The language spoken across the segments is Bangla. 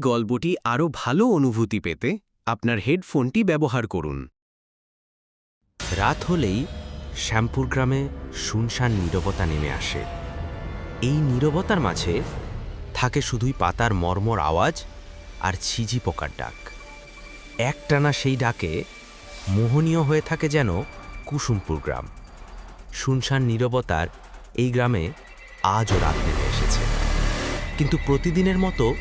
গল্পটি আরও ভালো অনুভূতি পেতে আপনার হেডফোনটি ব্যবহার করুন। রাত হলেই শ্যামপুর গ্রামে শুনশান নীরবতা নেমে আসে। এই নীরবতার মাঝে থাকে শুধুই পাতার মর্মর আওয়াজ আর ছিজি পোকার ডাক। একটানা সেই ডাকে মোহনীয় হয়ে থাকে যেন কুসুমপুর গ্রাম। শুনশান নীরবতার এই গ্রামে আজও রাত নেমে এসেছে। কিন্তু প্রতিদিনের মতো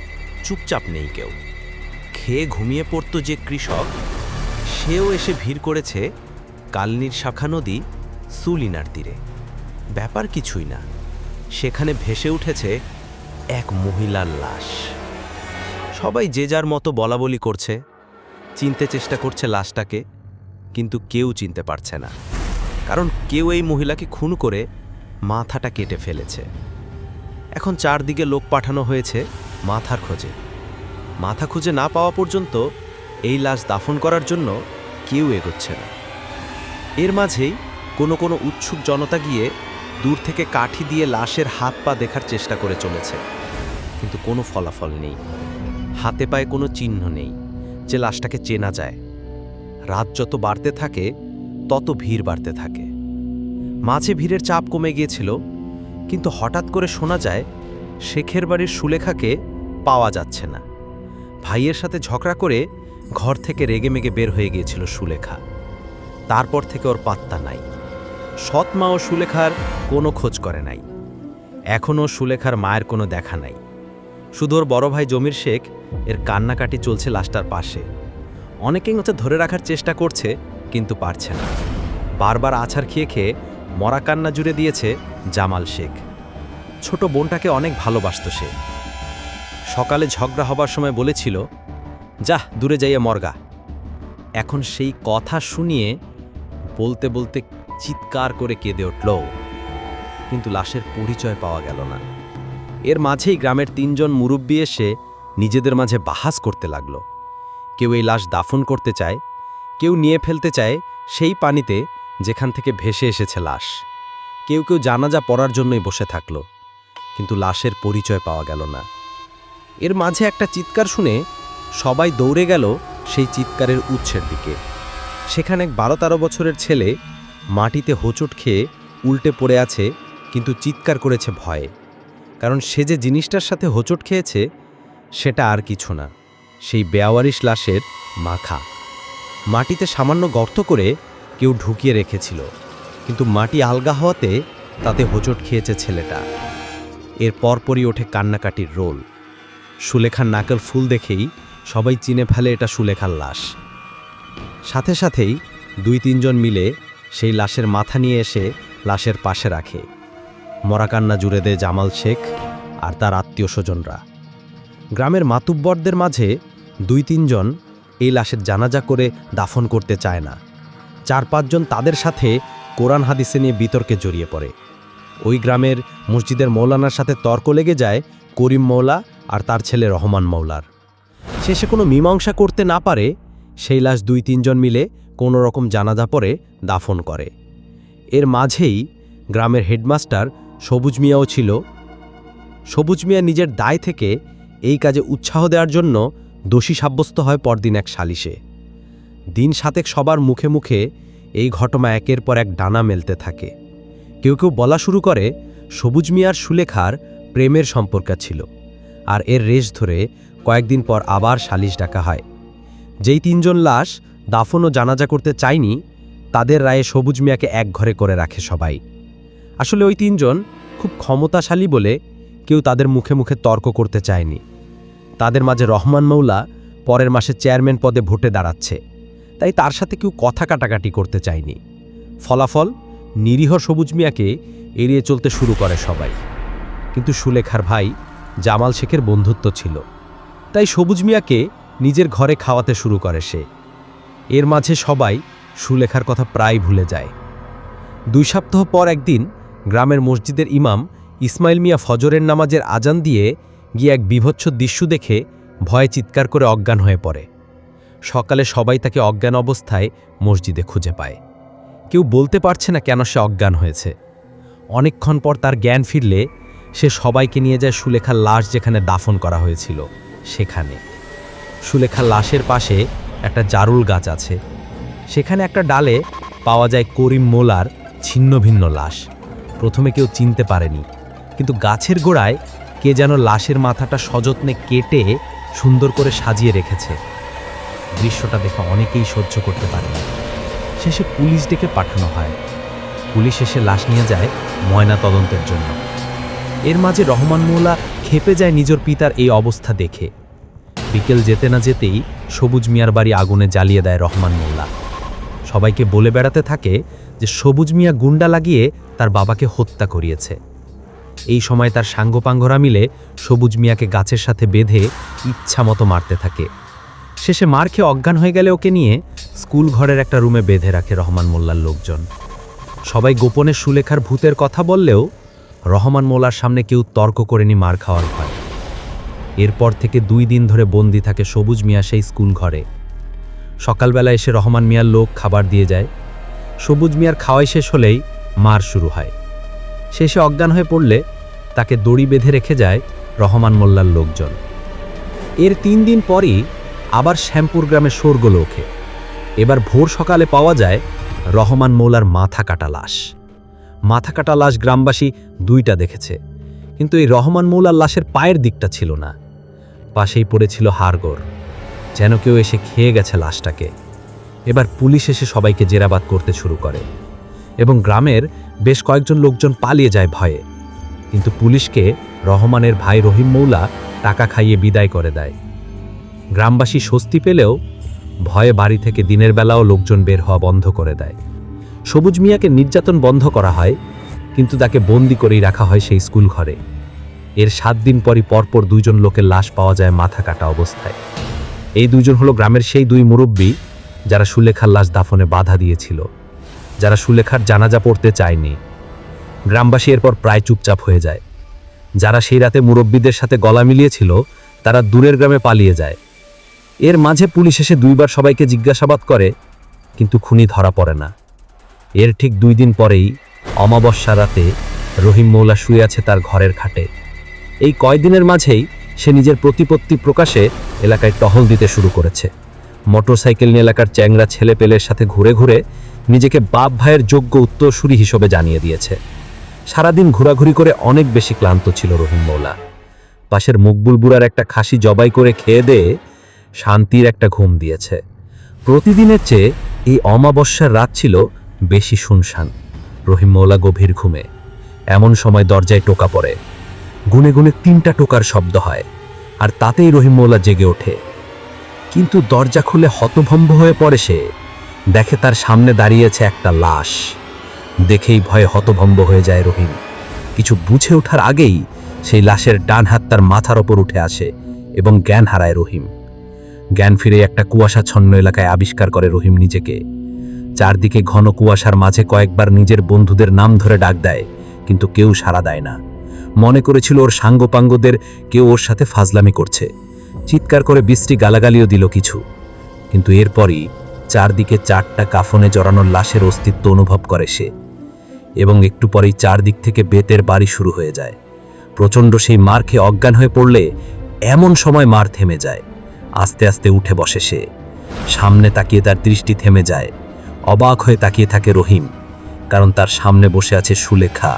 চুপচাপ নেই কেউ। খেয়ে ঘুমিয়ে পড়তো যে কৃষক, সেও এসে ভিড় করেছে কালনির শাখা নদী সুলিনার তীরে। ব্যাপার কিছুই না, সেখানে ভেসে উঠেছে এক মহিলার লাশ। সবাই যে যার মতো বলাবলি করছে, চিনতে চেষ্টা করছে লাশটাকে, কিন্তু কেউ চিনতে পারছে না। কারণ কেউ এই মহিলাকে খুন করে মাথাটা কেটে ফেলেছে। এখন চারদিকে লোক পাঠানো হয়েছে মাথার খোঁজে। মাথা খুঁজে না পাওয়া পর্যন্ত এই লাশ দাফন করার জন্য কেউ এগোচ্ছে না। এর মাঝেই কোনো কোনো উৎসুক জনতা গিয়ে দূর থেকে কাঠি দিয়ে লাশের হাত পা দেখার চেষ্টা করে চলেছে। কিন্তু কোনো ফলাফল নেই। হাতে পায়ে কোনো চিহ্ন নেই যে লাশটাকে চেনা যায়। রাত যত বাড়তে থাকে, তত ভিড় বাড়তে থাকে। মাঝে ভিড়ের চাপ কমে গিয়েছিল, কিন্তু হঠাৎ করে শোনা যায়, শেখের বাড়ির সুলেখাকে পাওয়া যাচ্ছে না। ভাইয়ের সাথে ঝগড়া করে ঘর থেকে রেগেমেগে বের হয়ে গিয়েছিল সুলেখা। তারপর থেকে ওর পাত্তা নাই। সৎ মা ও সুলেখার কোনো খোঁজ করে নাই। এখনও সুলেখার মায়ের কোনো দেখা নাই। শুধু ওর বড় ভাই জমির শেখ, এর কান্নাকাটি চলছে লাশটার পাশে। অনেকেই হচ্ছে ধরে রাখার চেষ্টা করছে, কিন্তু পারছে না। বারবার আছাড় খেয়ে খেয়ে মরা কান্না জুড়ে দিয়েছে জামাল শেখ। ছোট বোনটাকে অনেক ভালোবাসত সে। সকালে ঝগড়া হবার সময় বলেছিল, যাহ, দূরে যাইয়ে মর্গা। এখন সেই কথা শুনিয়ে বলতে বলতে চিৎকার করে কেঁদে উঠল কিন্তু লাশের পরিচয় পাওয়া গেল না। এর মাঝেই গ্রামের তিনজন মুরব্বী এসে নিজেদের মাঝে বাহাস করতে লাগল। কেউ এই লাশ দাফন করতে চায়, কেউ নিয়ে ফেলতে চায়, সেই পানিতে যেখান থেকে ভেসে এসেছে লাশ। কেউ কেউ জানাজা পড়ার জন্যই বসে থাকল, কিন্তু লাশের পরিচয় পাওয়া গেল না। এর মাঝে একটা চিৎকার শুনে সবাই দৌড়ে গেল সেই চিৎকারের উৎসের দিকে। সেখানে এক বারো তেরো বছরের ছেলে মাটিতে হোঁচট খেয়ে উল্টে পড়ে আছে, কিন্তু চিৎকার করেছে ভয়ে। কারণ সে যে জিনিসটার সাথে হোঁচট খেয়েছে, সেটা আর কিছু না। সেই বেয়াওয়ারিশ লাশের মাখা। মাটিতে সামান্য গর্ত করে কেউ ঢুকিয়ে রেখেছিল, কিন্তু মাটি আলগা হওয়াতে তাতে হোঁচট খেয়েছে ছেলেটা। এর পরপরই ওঠে কান্নাকাটির রোল। সুলেখার নাকের ফুল দেখেই সবাই চিনে ফেলে এটা সুলেখার লাশ। সাথে সাথেই দুই তিনজন মিলে সেই লাশের মাথা নিয়ে এসে লাশের পাশে রাখে। মরাকান্না জুড়ে দেয় জামাল শেখ আর তার আত্মীয় স্বজনরা গ্রামের মাতুব্বরদের মাঝে দুই তিনজন এই লাশের জানাজা করে দাফন করতে চায় না। চার পাঁচজন তাদের সাথে কোরআন হাদিসে নিয়ে বিতর্কে জড়িয়ে পড়ে। ওই গ্রামের মসজিদের মৌলানার সাথে তর্ক লেগে যায় করিম মৌলা আর তার ছেলে রহমান মৌলার শেষে কোনো মীমাংসা করতে না পারে, সেই লাশ দুই তিনজন মিলে কোনো রকম জানাজা পরে দাফন করে। এর মাঝেই গ্রামের হেডমাস্টার সবুজ মিয়াও ছিল। সবুজ মিয়া নিজের দায় থেকে এই কাজে উৎসাহ দেওয়ার জন্য দোষী সাব্যস্ত হয় পরদিন এক সালিশে। দিন সাতেক সবার মুখে মুখে এই ঘটনা একের পর এক ডানা মেলতে থাকে। কেউ কেউ বলা শুরু করে, সবুজ মিয়ার সুলেখার প্রেমের সম্পর্ক ছিল, আর এর রেশ ধরে কয়েকদিন পর আবার সালিশ ডাকা হয়। যেই তিনজন লাশ দাফন ও জানাজা করতে চায়নি, তাদের রায়ে সবুজ মিয়াকে এক ঘরে করে রাখে সবাই। আসলে ওই তিনজন খুব ক্ষমতাশালী বলে কেউ তাদের মুখে মুখে তর্ক করতে চায়নি। তাদের মাঝে রহমান মৌলা পরের মাসে চেয়ারম্যান পদে ভোটে দাঁড়াচ্ছে, তাই তার সাথে কেউ কথা কাটাকাটি করতে চায়নি। ফলাফল নিরীহ সবুজ মিয়াকে এড়িয়ে চলতে শুরু করে সবাই। কিন্তু সুলেখার ভাই জামাল শেখের বন্ধুত্ব ছিল। তাই সবুজ মিয়াকে নিজের ঘরে খাওয়াতে শুরু করে সে। এর মাঝে সবাই সুলেখার কথা প্রায় ভুলে যায়। দুই সপ্তাহ পর একদিন গ্রামের মসজিদের ইমাম ইসমাইল মিয়া ফজরের নামাজের আজান দিয়ে গিয়ে এক বিভৎস দৃশ্য দেখে ভয়ে চিৎকার করে অজ্ঞান হয়ে পড়ে। সকালে সবাই তাকে অজ্ঞান অবস্থায় মসজিদে খুঁজে পায়। কেউ বলতে পারছে না কেন সে অজ্ঞান হয়েছে। অনেকক্ষণ পর তার জ্ঞান ফিরলে সে সবাইকে নিয়ে যায় সুলেখার লাশ যেখানে দাফন করা হয়েছিল, সেখানে। সুলেখার লাশের পাশে একটা জারুল গাছ আছে। সেখানে একটা ডালে পাওয়া যায় করিম মোলার ছিন্ন ভিন্ন লাশ। প্রথমে কেউ চিনতে পারেনি, কিন্তু গাছের গোড়ায় কে যেন লাশের মাথাটা সযত্নে কেটে সুন্দর করে সাজিয়ে রেখেছে। দৃশ্যটা দেখে অনেকেই সহ্য করতে পারেনি। শেষে পুলিশ ডেকে পাঠানো হয়। পুলিশ এসে লাশ নিয়ে যায় ময়না তদন্তের জন্য। এর মাঝে রহমান মোল্লা খেপে যায় নিজের পিতার এই অবস্থা দেখে। বিকেল যেতে না যেতেই সবুজ মিয়ার বাড়ি আগুনে জ্বালিয়ে দেয় রহমান মোল্লা। সবাইকে বলে বেড়াতে থাকে যে সবুজ মিয়া গুন্ডা লাগিয়ে তার বাবাকে হত্যা করিয়েছে। এই সময় তার সাঙ্গপাঙ্গরা মিলে সবুজ মিয়াকে গাছের সাথে বেঁধে ইচ্ছা মতো মারতে থাকে। শেষে মার খেয়ে অজ্ঞান হয়ে গেলে ওকে নিয়ে স্কুল ঘরের একটা রুমে বেঁধে রাখে রহমান মোল্লার লোকজন। সবাই গোপনে সুলেখার ভূতের কথা বললেও রহমান মোলার সামনে কেউ তর্ক করেনি মার খাওয়ার ভয়। এরপর থেকে দুই দিন ধরে বন্দি থাকে সবুজ মিয়া সেই স্কুল ঘরে। সকালবেলা এসে রহমান মিয়ার লোক খাবার দিয়ে যায়। সবুজ মিয়ার খাওয়াই শেষ হলেই মার শুরু হয়। শেষে অজ্ঞান হয়ে পড়লে তাকে দড়ি বেঁধে রেখে যায় রহমান মোল্লার লোকজন। এর তিন দিন পরই আবার শ্যামপুর গ্রামে শোরগোল ওঠে এবার ভোর সকালে পাওয়া যায় রহমান মৌলার মাথা কাটা লাশ। মাথা কাটা লাশ গ্রামবাসী দুইটা দেখেছে। কিন্তু এই রহমান মৌলার লাশের পায়ের দিকটা ছিল না। পাশেই পড়েছিল হাড়গোড়। যেন কেউ এসে খেয়ে গেছে লাশটাকে। এবার পুলিশ এসে সবাইকে জেরাবাদ করতে শুরু করে। এবং গ্রামের বেশ কয়েকজন লোকজন পালিয়ে যায় ভয়ে। কিন্তু পুলিশকে রহমানের ভাই রহিম মৌলা টাকা খাইয়ে বিদায় করে দেয়। গ্রামবাসী স্বস্তি পেলেও ভয়ে বাড়ি থেকে দিনের বেলাও লোকজন বের হওয়া বন্ধ করে দেয়। সবুজ মিয়াকে নির্যাতন বন্ধ করা হয়, কিন্তু তাকে বন্দি করেই রাখা হয় সেই স্কুল ঘরে। এর সাত দিন পরই পরপর দুইজন লোকের লাশ পাওয়া যায় মাথা কাটা অবস্থায়। এই দুইজন হলো গ্রামের সেই দুই মুরব্বী যারা সুলেখার লাশ দাফনে বাধা দিয়েছিল, যারা সুলেখার জানাজা পড়তে চায়নি। গ্রামবাসী এরপর প্রায় চুপচাপ হয়ে যায়। যারা সেই রাতে মুরব্বীদের সাথে গলা মিলিয়েছিল, তারা দূরের গ্রামে পালিয়ে যায়। এর মাঝে পুলিশ এসে দুইবার সবাইকে জিজ্ঞাসাবাদ করে, কিন্তু খুনি ধরা পড়ে না। এর ঠিক দুই দিন পরেই অমাবস্যা রাতে রহিম মৌলা শুয়ে আছে তার ঘরের খাটে। এই কয়দিনের মাঝেই সে নিজের প্রতিপত্তি প্রকাশে এলাকায় টহল দিতে শুরু করেছে। মোটরসাইকেল নিয়ে এলাকার চ্যাংরা ছেলে পেলের সাথে ঘুরে ঘুরে নিজেকে বাপ ভাইয়ের যোগ্য উত্তরসূরি হিসেবে জানিয়ে দিয়েছে। সারাদিন ঘোরাঘুরি করে অনেক বেশি ক্লান্ত ছিল রহিম মৌলা। পাশের মকবুল বুড়ার একটা খাসি জবাই করে খেয়ে দিয়ে শান্তির একটা ঘুম দিয়েছে। প্রতিদিনের চেয়ে এই অমাবস্যার রাত ছিল বেশি শুনশান। রহিম মৌলা গভীর ঘুমে। এমন সময় দরজায় টোকা পড়ে। গুনে গুনে তিনটা টোকার শব্দ হয়, আর তাতেই রহিম মৌলা জেগে ওঠে। কিন্তু দরজা খুলে হতভম্ব হয়ে পড়ে সে। দেখে তার সামনে দাঁড়িয়েছে একটা লাশ। দেখেই ভয়ে হতভম্ব হয়ে যায় রহিম। কিছু বুঝে ওঠার আগেই সেই লাশের ডান হাত তার মাথার ওপর উঠে আসে এবং জ্ঞান হারায় রহিম। জ্ঞান ফিরে একটা কুয়াশাচ্ছন্ন এলাকায় আবিষ্কার করে রহিম নিজেকে। চারদিকে ঘন কুয়াশার মাঝে কয়েকবার নিজের বন্ধুদের নাম ধরে ডাক দেয়, কিন্তু কেউ সাড়া দেয় না। মনে করেছিল ওর সাঙ্গপাঙ্গদের কেউ ওর সাথে ফাজলামি করছে। চিৎকার করে বৃষ্টি গালাগালিও দিল কিছু। কিন্তু এরপরই চারদিকে চারটা কাফনে জড়ানোর লাশের অস্তিত্ব অনুভব করে সে। এবং একটু পরেই চারদিক থেকে বেতের বাড়ি শুরু হয়ে যায়। প্রচণ্ড সেই মার খেয়ে অজ্ঞান হয়ে পড়লে এমন সময় মার থেমে যায়। আস্তে আস্তে উঠে বসে সে। সামনে তাকিয়ে তার দৃষ্টি থেমে যায়। অবাক হয়ে তাকিয়ে থাকে রহিম, কারণ তার সামনে বসে আছে সুলেখা।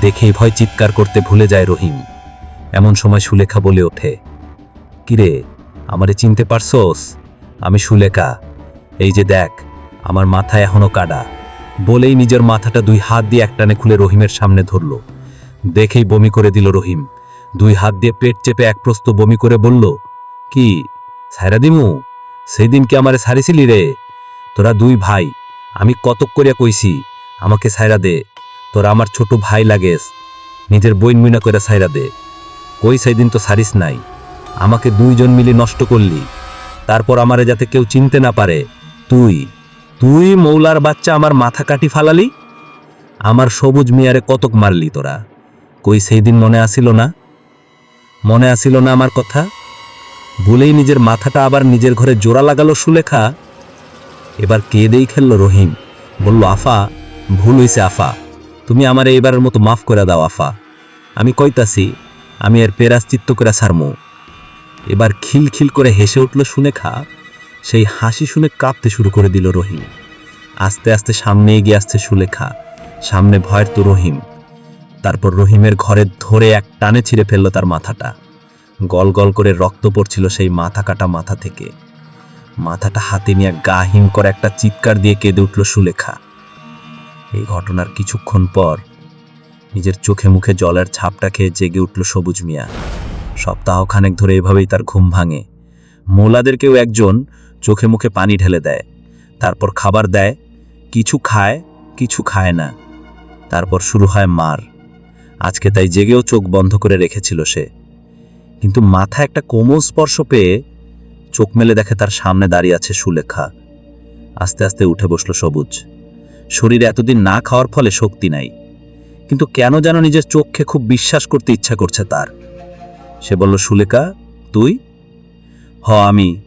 দেখেই ভয় চিৎকার করতে ভুলে যায় রহিম। এমন সময় সুলেখা বলে ওঠে, কিরে, আমারে চিনতে পারছোস? আমি সুলেখা। এই যে দেখ, আমার মাথা এখনও কাডা বলেই নিজের মাথাটা দুই হাত দিয়ে একটানে খুলে রহিমের সামনে ধরল। দেখেই বমি করে দিল রহিম। দুই হাত দিয়ে পেট চেপে এক প্রস্ত বমি করে বলল, কি সাইরা দিমু? সেই দিন কি আমারে সারিছিলি রে? তোরা দুই ভাই, আমি কতক করিয়া কইছি, আমাকে সাইরা দে, তোরা আমার ছোট ভাই লাগেস, নিজের বইন মিনা করে সাইরা দে। কই সেই দিন তো সারিস নাই, আমাকে দুইজন মিলে নষ্ট করলি, তারপর আমারে যাতে কেউ চিনতে না পারে, তুই তুই মৌলার বাচ্চা আমার মাথা কাটি ফালালি? আমার সবুজ মিয়ারে কতক মারলি তোরা, কই সেই দিন মনে আসিল না? মনে আসিল না আমার কথা? বলেই নিজের মাথাটা আবার নিজের ঘরে জোড়া লাগালো সুলেখা? এবার কে কেঁদেই খেললো রহিম? বলল, আফা, ভুল হইছে আফা। তুমি আমার এইবারের মতো মাফ করে দাও, আফা। আমি কইতাছি, আমি এর পেরাশ্চিত্ত করে সারমু এবার খিলখিল করে হেসে উঠল সুলেখা সেই হাসি শুনে কাঁপতে শুরু করে দিল রহিম। আস্তে আস্তে সামনে এগিয়ে আসছে সুলেখা। সামনে ভয়ের তো রহিম। তারপর রহিমের ঘরে ধরে এক টানে ছিঁড়ে ফেলল তার মাথাটা। গল গল করে রক্ত পড়ছিল সেই মাথা কাটা মাথা থেকে। মাথাটা হাতে নিয়ে গাহিম করে একটা চিৎকার দিয়ে কেঁদে উঠল সুলেখা। এই ঘটনার কিছুক্ষণ পর নিজের চোখে মুখে জলের ছাপটা খেয়ে জেগে উঠল সবুজ মিয়া। সপ্তাহখানেক ধরে এভাবেই তার ঘুম ভাঙে। মোলাদেরকেও একজন চোখে মুখে পানি ঢেলে দেয়, তারপর খাবার দেয়, কিছু খায় কিছু খায় না। তারপর শুরু হয় মার। আজকে তাই জেগেও চোখ বন্ধ করে রেখেছিল সে। কিন্তু মাথা একটা কোমল স্পর্শ পেয়ে চোখ মেলে দেখে তার সামনে দাঁড়িয়ে আছে সুলেখা। আস্তে আস্তে উঠে বসল সবুজ। শরীরে এতদিন না খাওয়ার ফলে শক্তি নাই। কিন্তু কেন যেন নিজের চোখকে খুব বিশ্বাস করতে ইচ্ছা করছে তার। সে বলল, সুলেখা, তুই? হ, আমি।